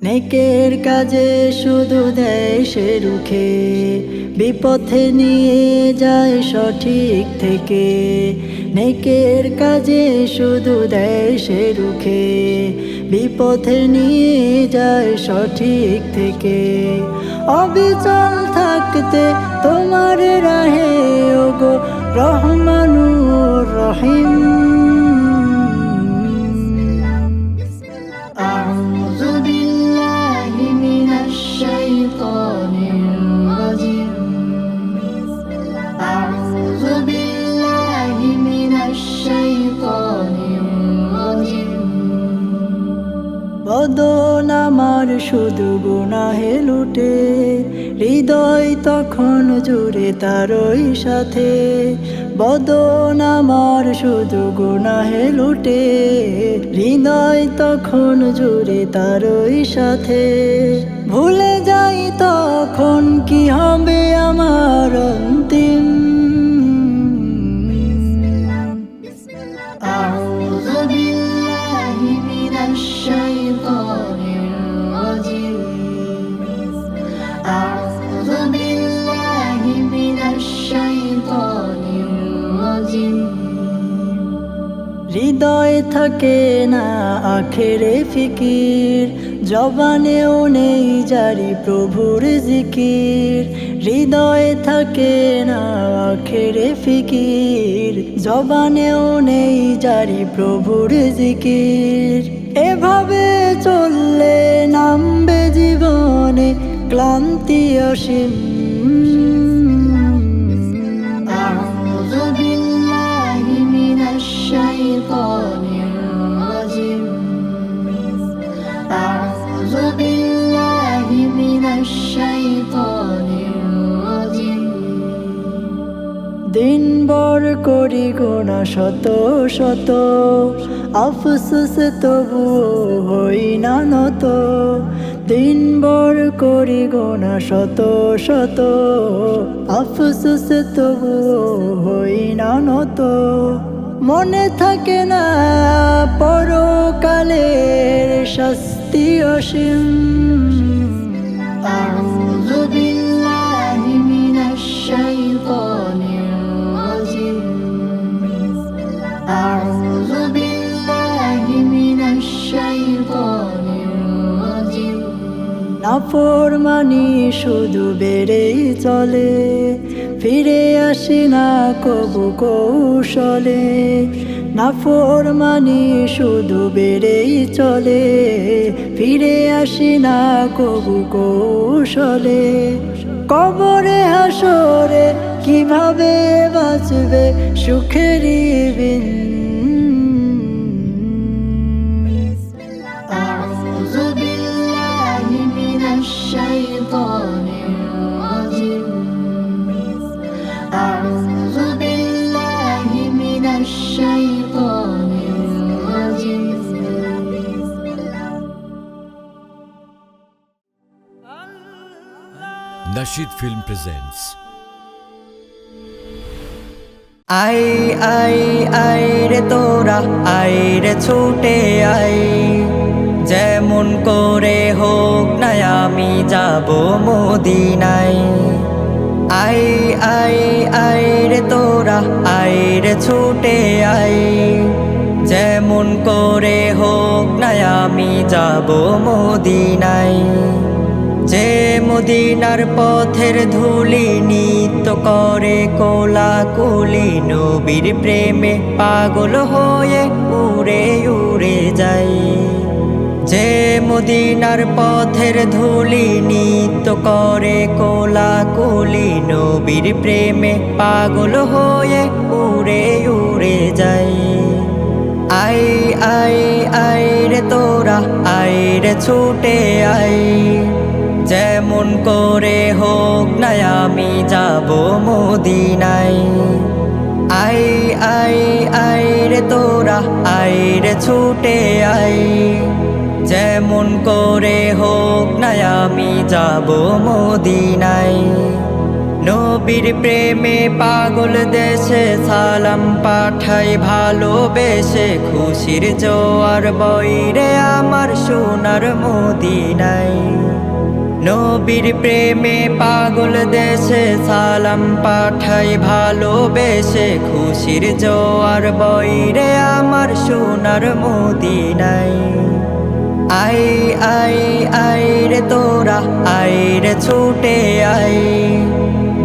নেকের কাজে শুধু দেয় সে রুখে, বিপথে নিয়ে যায় সঠিক থেকে। নেকের কাজে শুধু দেয় সে রুখে, বিপথে নিয়ে যায় সঠিক থেকে। অবিচল থাকতে তোমার রাহে, ওগো রহমানুর তারই সাথে বদন আমার শুধু গুনাহে লুটে। হৃদয় তখন জুড়ে তারই সাথে। ভুলে যাই তখন কি হবে আমার অন্তিম থাকে না আখেরে ফিকির। জবানেও নেই জারি প্রভুর জিকির। হৃদয়ে থাকে না আখেরে ফিকির। জবানেও নেই জারি প্রভুর জিকির। এভাবে চললে নামবে জীবনে ক্লান্তি অসীম। গোনা শত শত। আফসোসে তবু হই না নত। দিনভর করি গোনা শত শত। আফসোসে তবু হই না নত। মনে থাকে না পরকালের শাস্তি অসীম। أعوذ بالله من الشيطان الرجيم নাফরমানি শুধু বেড়েই চলে ফিরে আসি না কবু কৌশলে নাফরমানি শুধু বেড়েই চলে ফিরে আসি না কবু কৌশলে কবরে হাসরে কিভাবে বাঁচবে عيش كريم أعوذ بالله من الشيطان الرجيم. أعوذ بالله من الشيطان الرجيم. Nasheed Film presents. আই আই আই রে তোরা, আই রে ছুটে আই। যেমন করে হোক না আমি যাব মদিনাই আই আই আই রে তোরা, আই রে ছুটে আই। যেমন করে হোক না আমি যাব মদিনাই যে মদিনার পথের ধুলি নিত্য করে কোলা কুলি নবীর প্রেমে পাগল হয়ে উড়ে উড়ে যাই যে মদিনার পথের ধুলি নিত্য করে কোলা কুলি নবীর প্রেমে পাগল হয়ে উড়ে উড়ে যাই আই আই আই রে তোরা, আই রে ছুটে আই যেমন করে হোক না, আমি যাব মদিনাই আই আই আই রে তোরা, আই রে ছুটে আই। যেমন করে হোক না, আমি যাব মদিনাই নবী নবীর প্রেমে পাগল দেশে সালাম পাঠাই, ভালোবেসে খুশির জোয়ার বইরে আমার সোনার মদিনায়। নবীর প্রেমে পাগল দেশে সালাম পাঠাই ভালোবেসে, খুশির জোয়ার বইরে আমার সোনার মদিনায়। আই আই আই রে তোরা, আই রে ছুটে আই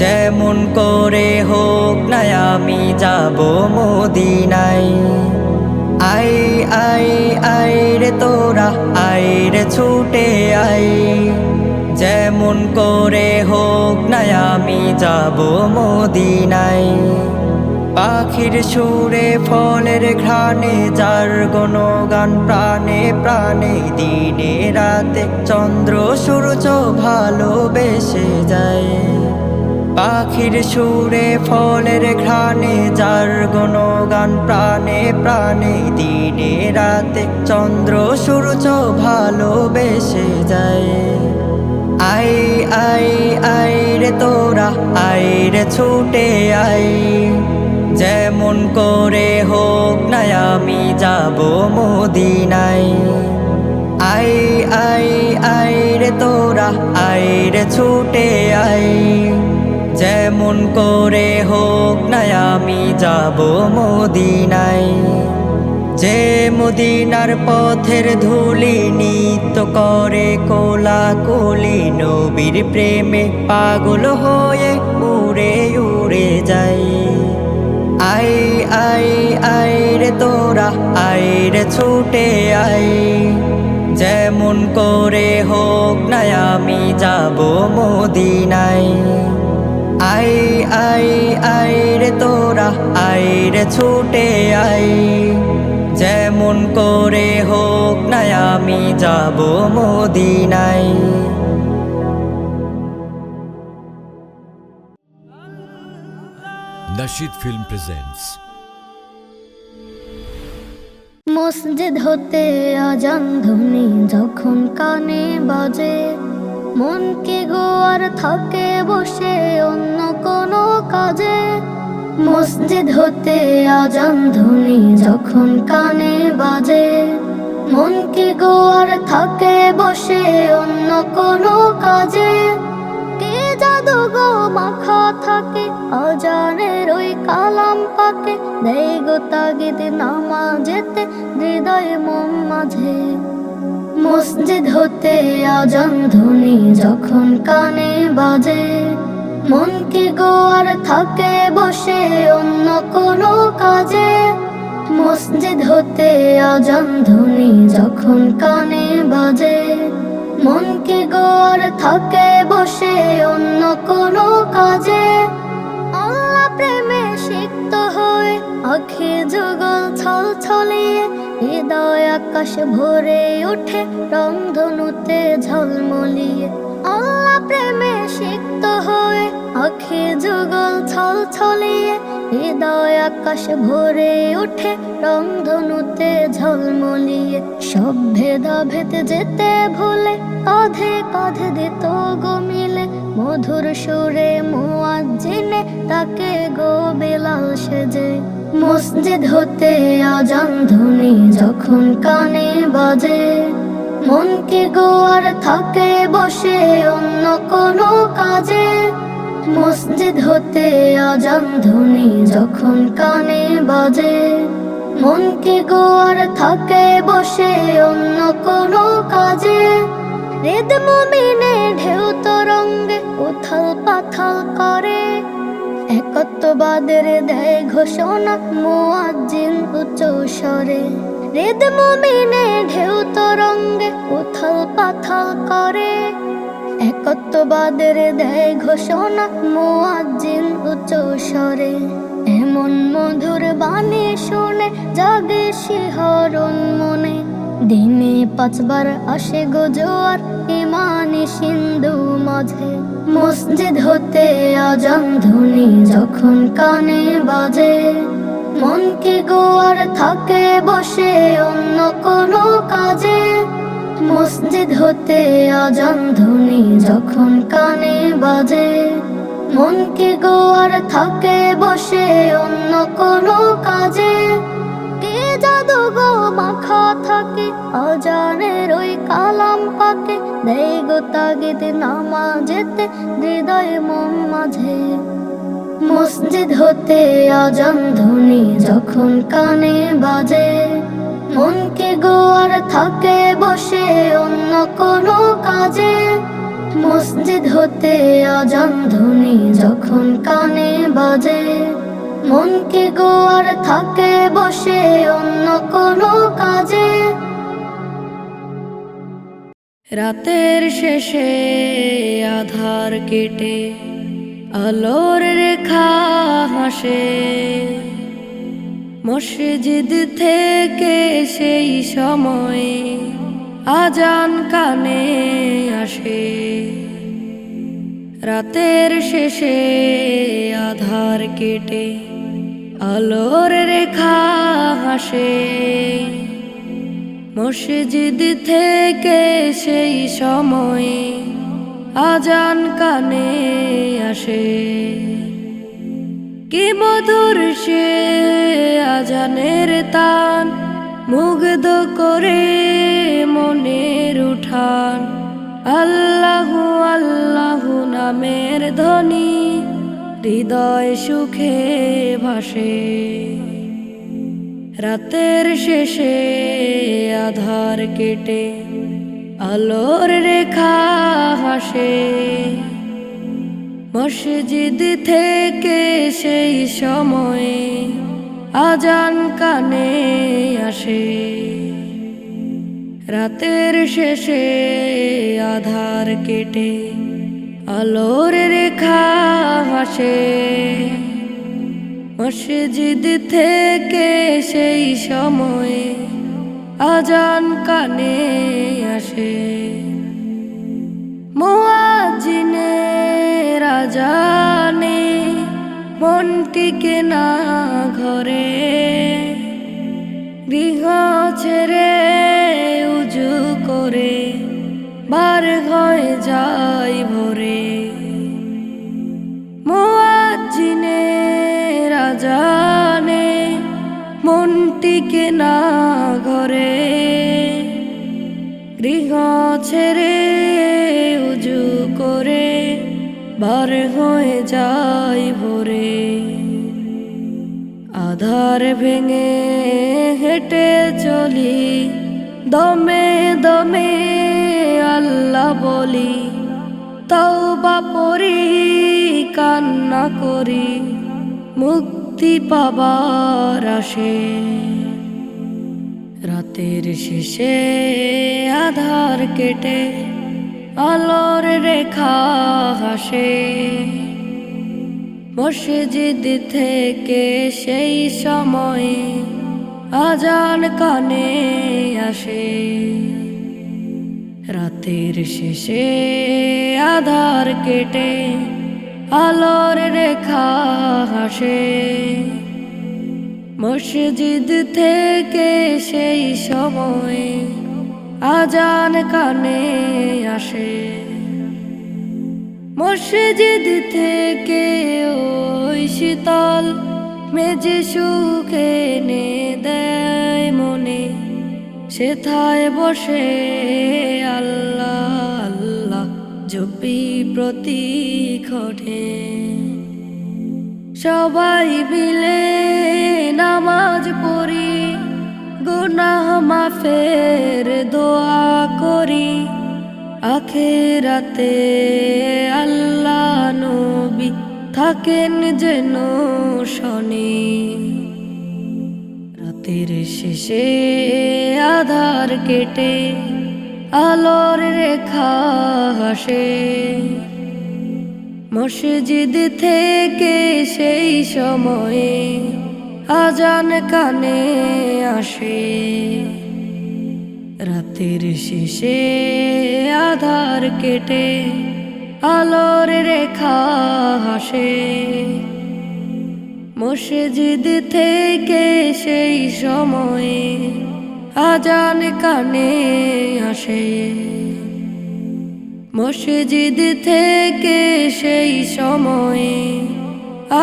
যেমন করে হোক না আমি যাব মদিনায়। আই আই আই রে তোরা, আই রে ছুটে আই যেমন করে হোক না, আমি যাব মদিনায়। পাখির সুরে, ফলের ঘ্রাণে, যার গান প্রাণে প্রাণে দিনে রাতে চন্দ্র, সূর্য ভালোবেসে যায়। পাখির সুরে, ফলের ঘ্রাণে, যার গান প্রাণে প্রাণে দিনে রাতে চন্দ্র, সূর্য ভালোবেসে যায়। আই আই আই রে তোরা, আই রে ছুটে আই। যেমন করে হোক না আমি যাব মদিনায়। আই আই আই রে তোরা, আই রে ছুটে আই। যেমন করে হোক না আমি যাব মদিনায়। যে মদিনার পথের ধুলি নিত্য করে কোলা কোলি নবীর প্রেমে পাগল হয়ে উড়ে উড়ে যায়। আই আই আই রে তোরা, আই রে ছুটে আই যেমন করে হোক না আমি যাব মদিনায়। আই আই আই রে তোরা, আই রে ছুটে আই যেমন করে হোক না আমি যাব মদিনায়। Nashid Film presents মসজিদ হতে আজান ধ্বনি যখন কানে বাজে মন কি গোয়ার থাকে বসে অন্য কোনো কাজে। মসজিদ হতে আজান ধ্বনি যখন কানে বাজে মন কি গোয়ার থাকে বসে অন্য কোনো কাজে। কে জাদু গো মাখা থাকে, অজানের ওই কালাম পাকে। দেয় গো তাগিদ নামাজেতে, হৃদয় মন মাঝে। মসজিদ হতে আজান ধ্বনি যখন কানে বাজে মন কি গোয়ার থাকে বসে অন্য কোনো কাজে। মসজিদ হতে আজান ধ্বনি যখন কানে বাজে। মন কি গোয়ার থাকে বসে অন্য কোনো কাজে। আল্লাহ প্রেমে সিক্ত হয়ে, আখি যুগল ছল ছলিয়ে হৃদয় আকাশ ভরে ওঠে রংধনুতে ঝলমলিয়ে। আল্লাহ প্রেমে সিক্ত হয়ে আখি যুগল ছল ছলিয়ে হৃদয় আকাশ ভরে ওঠে, রংধনুতে ঝলমলিয়ে। সব ভেদা ভেদ যেতে ভুলে কাঁধে কাঁধে দিত গো মিলে। মধুর সুরে মুয়াজ্জিনে তাকে গো বেলাল সেজে। মসজিদ হতে আজান ধ্বনি যখন কানে বাজে। মন কি গোয়ার থাকে বসে অন্য কোনো কাজে। মসজিদ হতে আজান ধ্বনি যখন কানে বাজে। মন কি গোয়ার থাকে বসে অন্য কোনো কাজে। হৃদ মুমিনে ঢেউ তরঙ্গে উথাল পাথাল করে। একত্ববাদের দেয় ঘোষণা মুয়াজ্জিন উচ্চ স্বরে হৃদ মুমিনে ঢেউ তরঙ্গে উথাল পাথাল করে। একত্ববাদের দেয় ঘোষণা, মুয়াজ্জিন উচ্চ স্বরে। এমন মধুর বাণী শুনে জাগে শিহরণ মনে। দিনে পাঁচবার আসে গো জোয়ার, ইমানি সিন্ধু মাঝে। মসজিদ হতে আজান ধ্বনি যখন কানে বাজে। মন কি গোয়ার থাকে বসে অন্য কোনো কাজে। মসজিদ হতে আজান ধ্বনি যখন কানে বাজে। মনকে গো আর থাকে বসে অন্য কোনো কাজে। কে জাদু গো মাখা থাকে অজানের ওই কালাম পাকে। দেয় গো তাগিদ নামাজেতে হৃদয় মন মাঝে। মসজিদ হতে আজান ধ্বনি যখন কানে বাজে। মনকে গো আর থাকে বসে অন্য কোনো কাজে। মসজিদ হতে আজান ধ্বনি যখন কানে বাজে। মনকে গো আর থাকে বসে অন্য কোনো কাজে। রাতের শেষে আধার কেটে আলোর রেখা হাসে। মসজিদ থেকে সেই সময় আজান কানে আসে। রাতের শেষে আধার কেটে আলোর রেখা হাসে। মসজিদ থেকে সেই সময় আজান কানে আসে। কি মধুর সে আজানের তান, মুগ্ধ করে মনের উঠান। আল্লাহু আল্লাহু নামের ধ্বনি হৃদয় সুখে ভাসে। রাতের শেষে আধার কেটে আলোর রেখা হাসে মসজিদ থেকে সেই সময়ে আজান কানে আসে। রাতের শেষে আধার কেটে আলোর রেখা হাসে মসজিদ থেকে সেই সময়ে আজান কানে আসে। মোয়াজিনে রাজানে মনটিকে না ঘরে। গৃহ ছেড়ে উজু করে, বার হয়ে যায় ছেড়ে উজু করে বার হয়ে যায় ভরে। আধার ভেঙে হেঁটে চলি, দমে দমে আল্লাহ বলি তওবা পড়ি কান্না করি, মুক্তি পাবার আসে। রাতের শেষে আধার কেটে, আলোর রেখা হাসে মসজিদ থেকে সেই সময়ে আজান কানে আসে। রাতের শেষে আধার কেটে, আলোর রেখা হাসে মসজিদ থেকে সেই সময়ে আজান কানে আসে। মসজিদ থেকে ওই শীতল মেজে সুখে নে দেয় মনে। সেথায় বসে আল্লাহ আল্লাহ, জপি প্রতি ঘটে সবাই মিলে নামাজ পড়ি, গুনাহ মাফের দোয়া করি। আখেরাতে আল্লাহ নবী থাকেন যেন শনি। রাতের শেষে আধার কেটে, আলোর রেখা হাসে মসজিদ থেকে সেই সময়ে আজান কানে আসে। রাতের শেষে আধার কেটে আলোর রেখা হাসে মসজিদ থেকে সেই সময়ে আজান কানে আসে। মসজিদ থেকে সেই সময়ে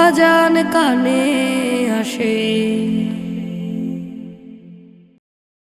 আজান কানে আসে।